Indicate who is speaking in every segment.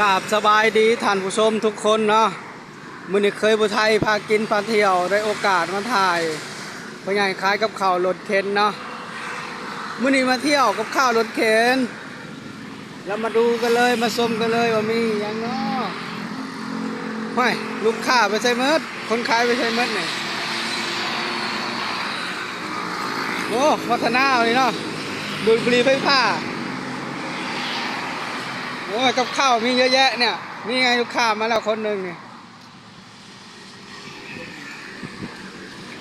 Speaker 1: กราบสบายดีท่านผู้ชมทุกคนเนาะมือนี้เคยผู้ไทยพากินพาเที่ยวได้โอกาสมาถ่ายพ่อใหญ่ขายกับข้าวรถเข็นเนาะมือนี้มาเที่ยวกับข้าวรถเข็นแล้วมาดูกันเลยมาชมกันเลยว่ามีหยังเนาะไม่ลูกค้าไปใส่เมดคนขายไปใส่เมดเนี่ยโอ้พัฒนาเลยเนาะดูดบุหรีไฟฟ้า โอ้ยกับข้าวมีเยอะแยะเนี่ยนี่ไงลูกค้ามาแล้วคนหนึ่งเนี่ย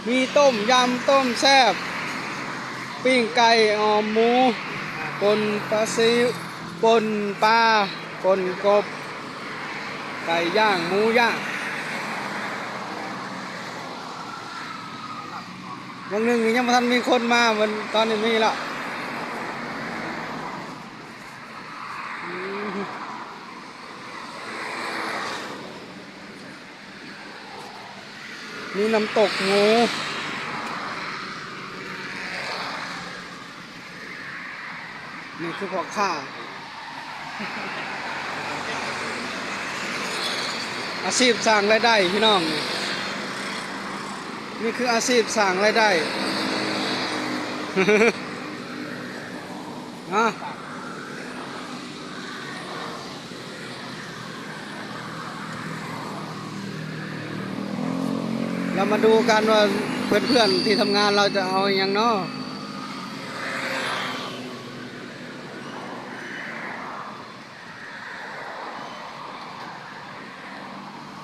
Speaker 1: มีต้มยำต้มแซ่บปิ้งไก่ออมหมูปนปลาซิวปนปลาปนกบ ไก่ย่างหมูย่างวันหนึ่งยังไม่ทันมีคนมาวันตอนนี้มีแล้ว มีน้ำตกหมูนี่คือพอข้าอาชีพสร้างรายได้พี่น้อง นี่คืออาชีพสร้างรายได้ฮ เรามาดูกันว่าเพื่อนๆที่ทำงานเราจะเอาอย่างเนาะ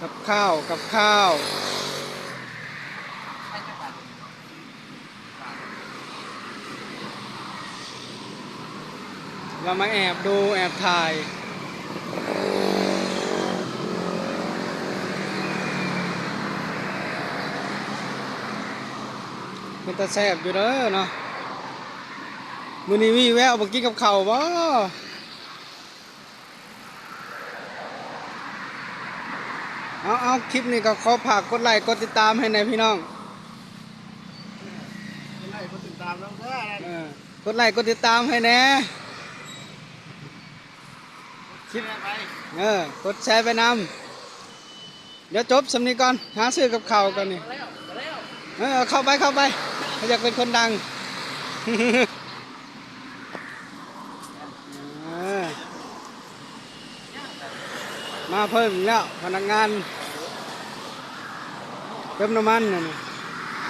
Speaker 1: กับข้าวกับข้าวเรามาแอบดูแอบถ่าย มันจะแซ่บอยู่เด้อเนาะมือนี้มีแววมากินกับเข้าบ่เอาเอาคลิปนี้ก็ขอฝากกดไลค์กดติดตามให้ในอยพี่น้องกด
Speaker 2: ไล่คนติดตามแล้วเด้อ
Speaker 1: เออกดไลค์กดติดตามให้แน่
Speaker 2: คิดไป
Speaker 1: เออกดแชร์ไปนำเดี๋ยวจบสำนีก่อนหาซื้อกับเข้าวกันนี่เออเข้าไปเข้าไป อยากเป็นคนดังมาเพิ่มแล้วพนักงาน เติมน้ำมันนี่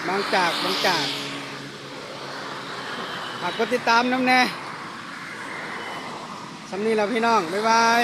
Speaker 1: บางจากบางจากหากกดติดตามน้ำแน่สำนีแล้วพี่น้อง บ๊ายบาย